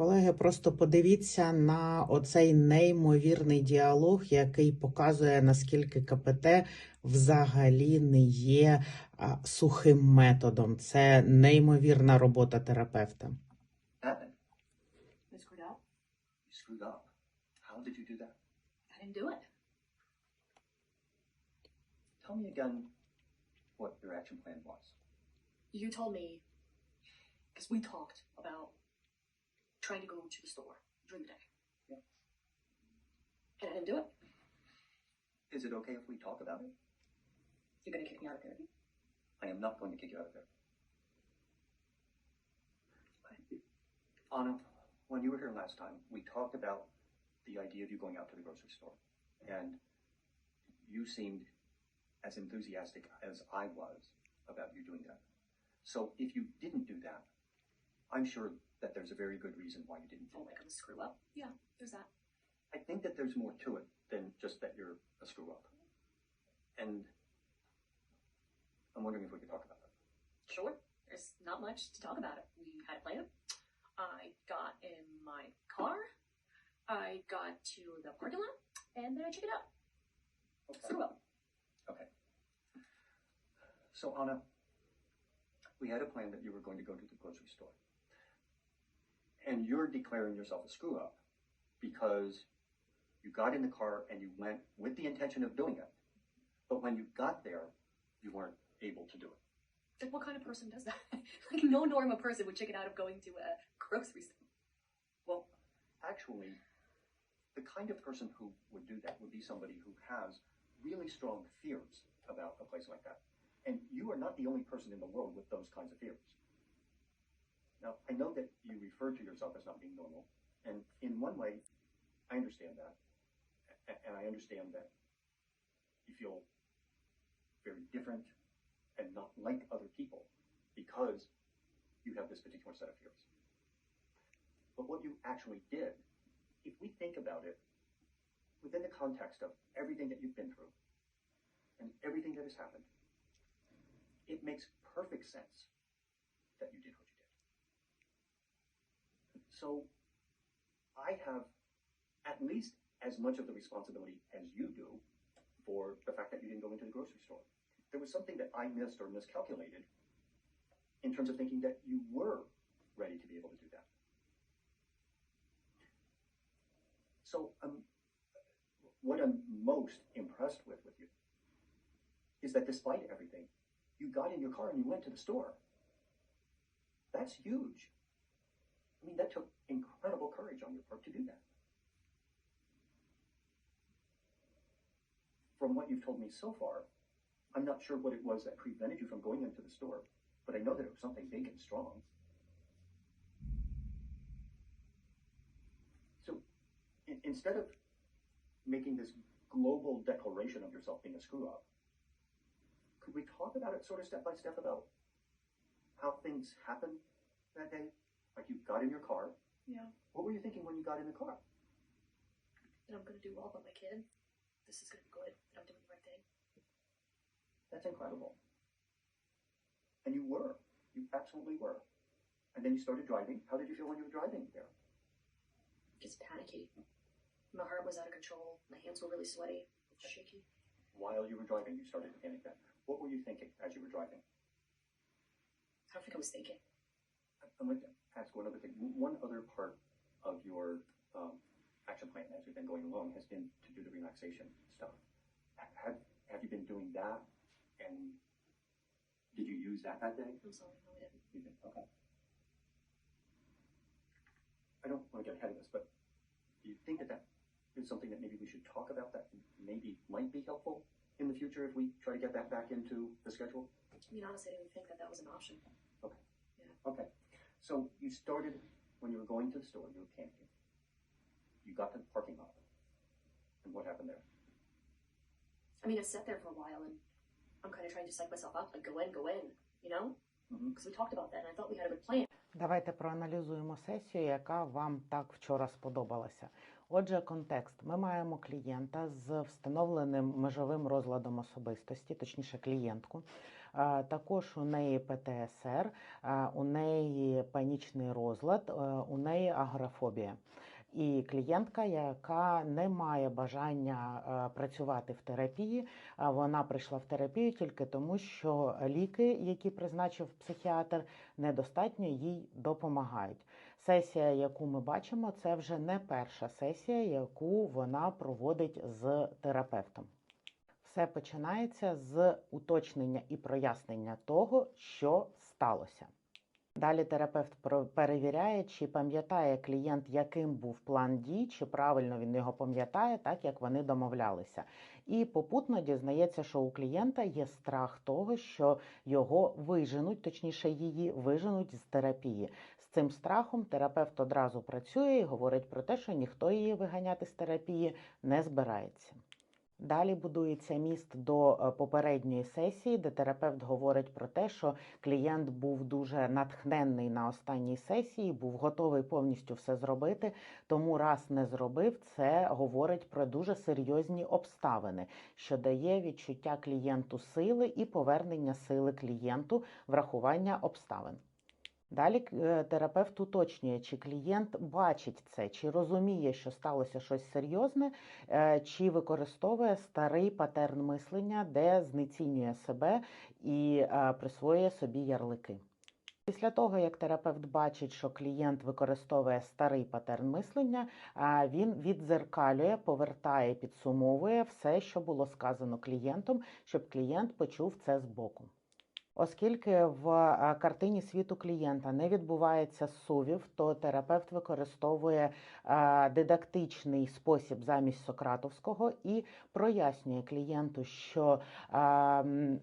Колеги, просто подивіться на оцей неймовірний діалог, який показує, наскільки КПТ взагалі не є сухим методом. Це неймовірна робота терапевта. Tell me again what your action plan was. You told me, because we talked about trying to go to the store during the day. Yeah. And I didn't do it. Is it okay if we talk about it? You're going to kick me out of therapy. I am not going to kick you out of there. Anna, when you were here last time, we talked about the idea of you going out to the grocery store. And you seemed as enthusiastic as I was about you doing that. So if you didn't do that, I'm sure that there's a very good reason why you didn't do Oh, it. like I'm a screw up. Yeah, there's that. I think that there's more to it than just that you're a screw up. And I'm wondering if we could talk about that. Sure. There's not much to talk about it. We had a plan. I got in my car. I got to the parking lot, and then I checked it out. Screw up. Okay. So Anna, we had a plan that you were going to go to the grocery store. And you're declaring yourself a screw up because you got in the car and you went with the intention of doing it. But when you got there, you weren't able to do it. Like, what kind of person does that? like, no normal person would chicken out of going to a grocery store. Well, actually, the kind of person who would do that would be somebody who has really strong fears about a place like that. And you are not the only person in the world with those kinds of fears. Now, I know that you refer to yourself as not being normal, and in one way, I understand that. And I understand that you feel very different and not like other people because you have this particular set of fears. But what you actually did, if we think about it within the context of everything that you've been through and everything that has happened, it makes perfect sense that you did what you did. So I have at least as much of the responsibility as you do for the fact that you didn't go into the grocery store. There was something that I missed or miscalculated in terms of thinking that you were ready to be able to do that. So um, what I'm most impressed with with you is that despite everything, you got in your car and you went to the store. That's huge. I mean, that took incredible courage on your part to do that. From what you've told me so far, I'm not sure what it was that prevented you from going into the store, but I know that it was something big and strong. So in- instead of making this global declaration of yourself being a screw up, could we talk about it sort of step by step about how things happened that day? Like you got in your car. Yeah. What were you thinking when you got in the car? That I'm going to do well by my kid. This is going to be good. That I'm doing the right thing. That's incredible. And you were. You absolutely were. And then you started driving. How did you feel when you were driving there? Just panicky. My heart was out of control. My hands were really sweaty, shaky. While you were driving, you started to panic then. What were you thinking as you were driving? I don't think I was thinking. I'm going to ask one other thing. One other part of your um, action plan as we've been going along has been to do the relaxation stuff. Have Have you been doing that? And did you use that that day? I'm sorry, no, I didn't. You did. Okay. I don't want to get ahead of this, but do you think that that is something that maybe we should talk about that maybe might be helpful in the future if we try to get that back into the schedule? I mean, honestly, I didn't think that that was an option. Okay. Yeah. Okay. So you started when you were going to the store, you were panicking. You got to the parking lot. And what happened there? I mean, I sat there for a while and I'm kind of trying to psych myself up, like, go in, go in, you know? Mhm. Because we talked about that and I thought we had a good plan. Давайте проаналізуємо сесію, яка вам так вчора сподобалася. Отже, контекст. Ми маємо клієнта з встановленим межовим розладом особистості, точніше клієнтку. Також у неї ПТСР, у неї панічний розлад, е, у неї агорафобія. І клієнтка, яка не має бажання е, працювати в терапії, вона прийшла в терапію тільки тому, що ліки, які призначив психіатр, недостатньо їй допомагають. Сесія, яку ми бачимо, це вже не перша сесія, яку вона проводить з терапевтом. Все починається з уточнення і прояснення того, що сталося. Далі терапевт перевіряє, чи пам'ятає клієнт, яким був план дій, чи правильно він його пам'ятає, так як вони домовлялися. І попутно дізнається, що у клієнта є страх того, що його виженуть, точніше, її виженуть з терапії. З цим страхом терапевт одразу працює і говорить про те, що ніхто її виганяти з терапії не збирається. Далі будується міст до е, попередньої сесії, де терапевт говорить про те, що клієнт був дуже натхненний на останній сесії, був готовий повністю все зробити. Тому раз не зробив, це говорить про дуже серйозні обставини, що дає відчуття клієнту сили і повернення сили клієнту, врахування обставин. Далі е, терапевт уточнює, чи клієнт бачить це, чи розуміє, що сталося щось серйозне, е, чи використовує старий патерн мислення, де знецінює себе і е, присвоює собі ярлики. Після того, як терапевт бачить, що клієнт використовує старий патерн мислення, він віддзеркалює, повертає, підсумовує все, що було сказано клієнтом, щоб клієнт почув це збоку. Оскільки в картині світу клієнта не відбувається сувів, то терапевт використовує дидактичний спосіб замість Сократовського і прояснює клієнту, що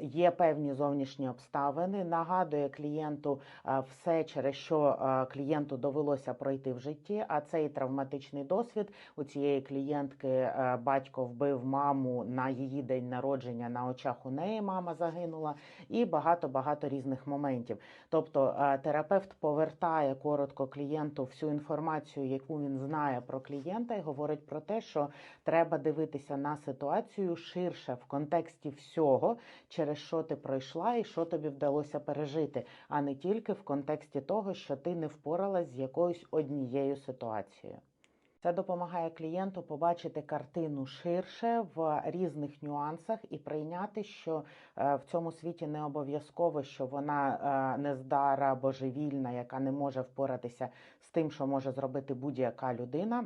є певні зовнішні обставини, нагадує клієнту все, через що клієнту довелося пройти в житті. А цей травматичний досвід у цієї клієнтки батько вбив маму на її день народження на очах у неї. Мама загинула, і багато багато різних моментів. Тобто е, терапевт повертає коротко клієнту всю інформацію, яку він знає про клієнта, і говорить про те, що треба дивитися на ситуацію ширше в контексті всього, через що ти пройшла і що тобі вдалося пережити, а не тільки в контексті того, що ти не впоралась з якоюсь однією ситуацією. Це допомагає клієнту побачити картину ширше в різних нюансах і прийняти, що е, в цьому світі не обов'язково, що вона е, нездара, божевільна, яка не може впоратися з тим, що може зробити будь-яка людина.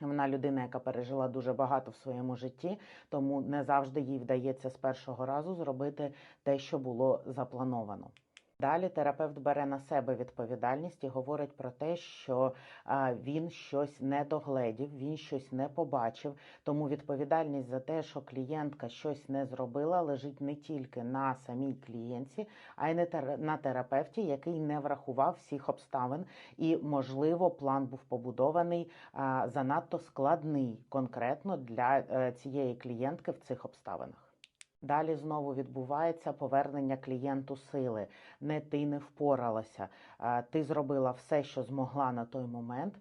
Вона людина, яка пережила дуже багато в своєму житті, тому не завжди їй вдається з першого разу зробити те, що було заплановано. Далі терапевт бере на себе відповідальність і говорить про те, що він щось не догледів, він щось не побачив. Тому відповідальність за те, що клієнтка щось не зробила, лежить не тільки на самій клієнтці, а й не на терапевті, який не врахував всіх обставин. І, можливо, план був побудований занадто складний конкретно для е, цієї клієнтки в цих обставинах. Далі знову відбувається повернення клієнту сили. Не ти не впоралася. Ти зробила все, що змогла на той момент.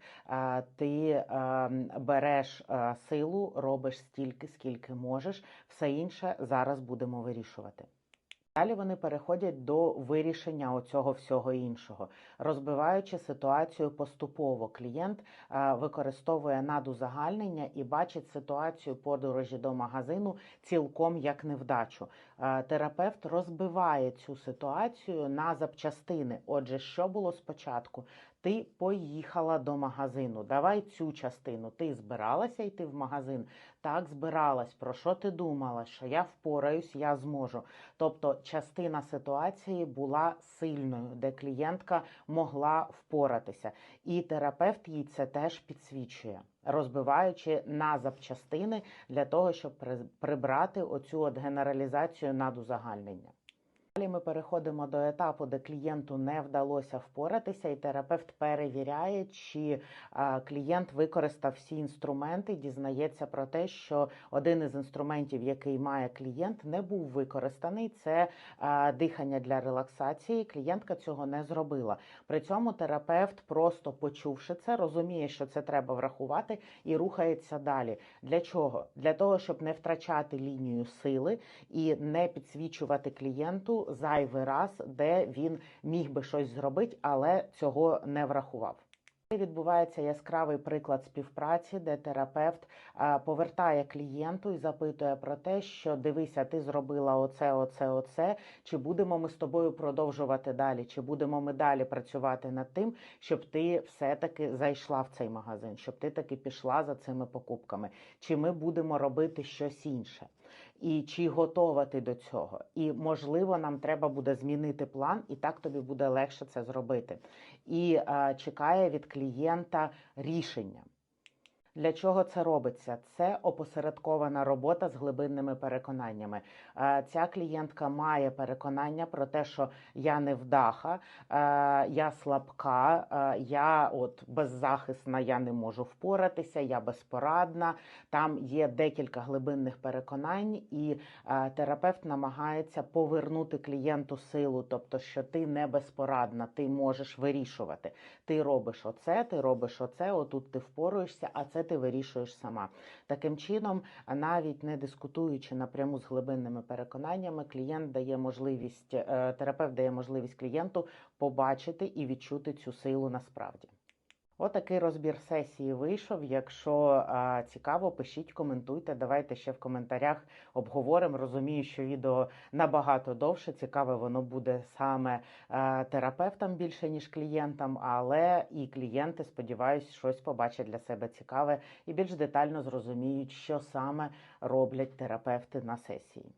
Ти ем, береш е, силу, робиш стільки, скільки можеш. Все інше зараз будемо вирішувати. Далі вони переходять до вирішення оцього всього іншого, розбиваючи ситуацію поступово. Клієнт е, використовує надузагальнення і бачить ситуацію подорожі до магазину цілком як невдачу. Е, Терапевт розбиває цю ситуацію на запчастини. Отже, що було спочатку? Ти поїхала до магазину. Давай цю частину. Ти збиралася йти в магазин? Так, збиралась. Про що ти думала? Що я впораюсь, я зможу. Тобто, частина ситуації була сильною, де клієнтка могла впоратися, і терапевт їй це теж підсвічує, розбиваючи на запчастини для того, щоб при- прибрати оцю от генералізацію надузагальнення. Далі ми переходимо до етапу, де клієнту не вдалося впоратися, і терапевт перевіряє, чи клієнт використав всі інструменти, дізнається про те, що один із інструментів, який має клієнт, не був використаний. Це дихання для релаксації. Клієнтка цього не зробила. При цьому терапевт, просто почувши це, розуміє, що це треба врахувати, і рухається далі. Для чого? Для того, щоб не втрачати лінію сили і не підсвічувати клієнту зайвий раз, де він міг би щось зробити, але цього не врахував. Відбувається яскравий приклад співпраці, де терапевт повертає клієнту і запитує про те, що дивися, ти зробила оце, оце, оце. Чи будемо ми з тобою продовжувати далі? Чи будемо ми далі працювати над тим, щоб ти все-таки зайшла в цей магазин, щоб ти таки пішла за цими покупками? Чи ми будемо робити щось інше? І чи готова ти до цього? І можливо, нам треба буде змінити план, і так тобі буде легше це зробити. І е, чекає від клієнта рішення. Для чого це робиться? Це опосередкована робота з глибинними переконаннями. Е, Ця клієнтка має переконання про те, що я невдаха, е, я слабка, е, я от беззахисна, я не можу впоратися, я безпорадна. Там є декілька глибинних переконань, і терапевт намагається повернути клієнту силу, тобто, що ти не безпорадна, ти можеш вирішувати. Ти робиш оце, ти робиш оце, отут ти впоруєшся, а це ти вирішуєш сама. Таким чином, навіть не дискутуючи напряму з глибинними переконаннями, клієнт дає можливість, е, терапевт дає можливість клієнту побачити і відчути цю силу насправді. Отакий розбір сесії вийшов. Якщо а, цікаво, пишіть, коментуйте. Давайте ще в коментарях обговоримо. Розумію, що відео набагато довше. Цікаве воно буде саме е, терапевтам більше ніж клієнтам, але і клієнти, сподіваюсь, щось побачать для себе цікаве і більш детально зрозуміють, що саме роблять терапевти на сесії.